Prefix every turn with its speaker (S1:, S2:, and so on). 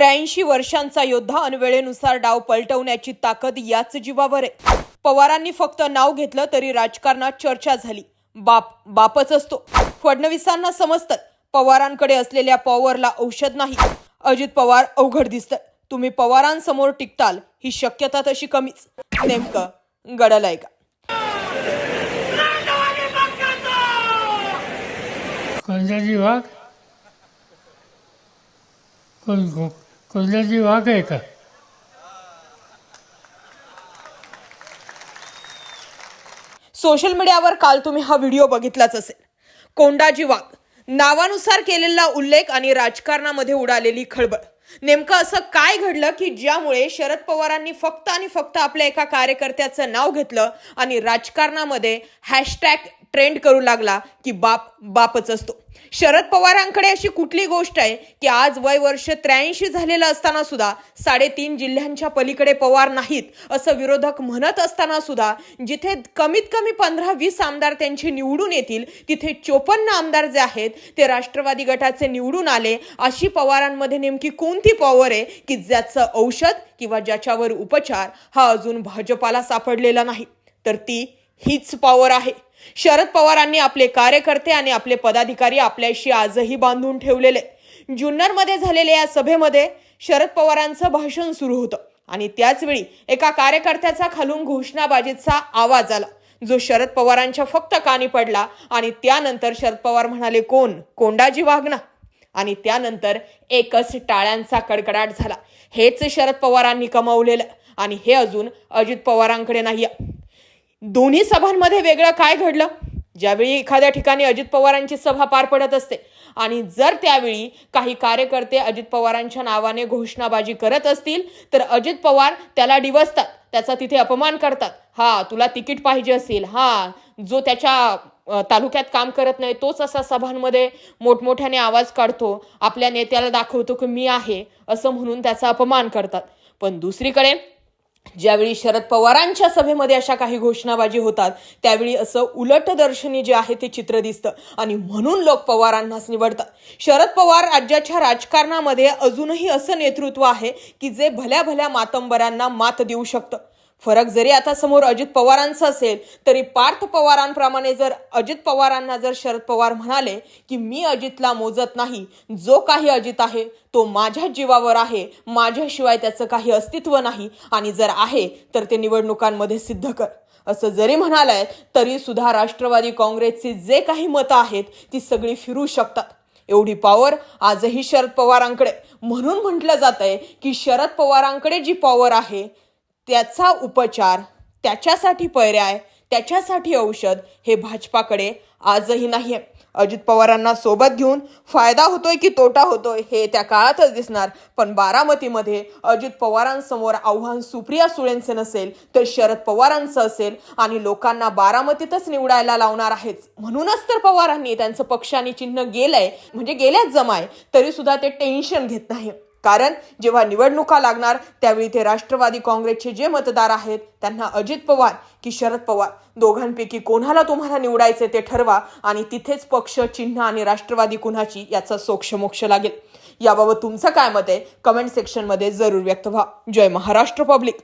S1: त्र्याऐंशी वर्षांचा योद्धा अनवेळेनुसार डाव पलटवण्याची ताकद याच जीवावर आहे. पवारांनी फक्त नाव घेतलं तरी राजकारणात चर्चा झाली. बाप बापच असतो. फडणवीसांना समजतं पवारांकडे असलेल्या पॉवरला औषध नाही. अजित पवार अवघड दिसतं तुम्ही पवारांसमोर टिकताल ही शक्यता तशी कमीच. नेमकं गडलंय का?
S2: कोणत्याची वाघ कोण को वाघ आहे का?
S1: सोशल मीडियावर काल तुम्ही हा व्हिडिओ बघितलाच असेल. कोंडाजी वाघ नावानुसार केलेला उल्लेख आणि राजकारणामध्ये उडालेली खळबळ. नेमकं असं काय घडलं की ज्यामुळे शरद पवारांनी फक्त आणि फक्त आपल्या एका कार्यकर्त्याचं नाव घेतलं आणि राजकारणामध्ये हॅशटॅग ट्रेंड करू लागला की बाप बापच असतो. शरद पवारांकडे अशी कुठली गोष्ट आहे की आज वय वर्ष त्र्याऐंशी झालेलं असताना सुद्धा साडेतीन जिल्ह्यांच्या पलीकडे पवार नाहीत असं विरोधक म्हणत असताना सुद्धा जिथे कमीत कमी पंधरा वीस आमदार त्यांचे निवडून येतील तिथे चोपन्न आमदार जे आहेत ते राष्ट्रवादी गटाचे निवडून आले. अशी पवारांमध्ये नेमकी कोणती पॉवर आहे की ज्याचं औषध किंवा ज्याच्यावर उपचार हा अजून भाजपाला सापडलेला नाही? तर ती हीच पॉवर आहे. शरद पवारांनी आपले कार्यकर्ते आणि आपले पदाधिकारी आपल्याशी आजही बांधून ठेवलेले. जुन्नरमध्ये झालेल्या या सभेमध्ये शरद पवारांचं भाषण सुरू होतं आणि त्याचवेळी एका कार्यकर्त्याचा खालून घोषणाबाजीचा आवाज आला जो शरद पवारांच्या फक्त कानी पडला आणि त्यानंतर शरद पवार म्हणाले कोण? कोंडाजी वागणा आणि त्यानंतर एकच टाळ्यांचा कडकडाट झाला. हेच शरद पवारांनी कमावलेलं आणि हे अजून अजित पवारांकडे नाही आहे. दोन्ही सभांमध्ये वेगळं काय घडलं? ज्यावेळी एखाद्या ठिकाणी अजित पवारांची सभा पार पडत असते आणि जर त्यावेळी काही कार्यकर्ते अजित पवारांच्या नावाने घोषणाबाजी करत असतील तर अजित पवार त्याला डिवसतात त्याचा तिथे अपमान करतात. हा तुला तिकीट पाहिजे असेल. हा जो त्याच्या तालुक्यात काम करत नाही तोच असा सभांमध्ये मोठमोठ्याने आवाज काढतो आपल्या नेत्याला दाखवतो की मी आहे असं म्हणून त्याचा अपमान करतात. पण दुसरीकडे ज्यावेळी शरद पवारांच्या सभेमध्ये अशा काही घोषणाबाजी होतात त्यावेळी असं उलट दर्शनी जे आहे ते चित्र दिसतं आणि म्हणून लोक पवारांनाच निवडतात. शरद पवार राज्याच्या राजकारणामध्ये अजूनही असं नेतृत्व आहे की जे भल्या भल्या मातंबरांना मात देऊ शकतं. फरक जरी आता समोर अजित पवारांचा असेल तरी पार्थ पवारांप्रमाणे जर अजित पवारांना जर शरद पवार म्हणाले की मी अजितला मोजत नाही जो काही अजित आहे तो माझ्या जीवावर आहे माझ्याशिवाय त्याचं काही अस्तित्व नाही आणि जर आहे तर ते निवडणुकांमध्ये सिद्ध कर. असं जरी म्हणालंय तरी सुद्धा राष्ट्रवादी काँग्रेसची जे काही मतं आहेत ती सगळी फिरू शकतात. एवढी पॉवर आजही शरद पवारांकडे. म्हणून म्हटलं जात आहे की शरद पवारांकडे जी पॉवर आहे त्याचा उपचार त्याच्यासाठी पर्याय त्याच्यासाठी औषध हे भाजपाकडे आजही नाही आहे अजित पवारांना सोबत घेऊन फायदा होतोय की तोटा होतोय हे त्या काळातच दिसणार. पण बारामतीमध्ये अजित पवारांसमोर आव्हान सुप्रिया सुळेंचे नसेल तर शरद पवारांचं असेल आणि लोकांना बारामतीतच निवडायला लावणार आहेच. म्हणूनच तर पवारांनी त्यांचं पक्षाने चिन्ह गेलंय म्हणजे गेल्याच जमाय तरी सुद्धा ते टेन्शन घेत नाही कारण जेव्हा निवडणुका लागणार त्यावेळी ते राष्ट्रवादी काँग्रेसचे जे मतदार आहेत त्यांना अजित पवार की शरद पवार. दोघांपैकी कोणाला तुम्हाला निवडायचे ते ठरवा आणि तिथेच पक्ष चिन्ह आणि राष्ट्रवादी कुणाची याचा सोक्षमोक्ष लागेल. याबाबत तुमचं काय मत आहे? कमेंट सेक्शनमध्ये जरूर व्यक्त व्हा. जय महाराष्ट्र पब्लिक.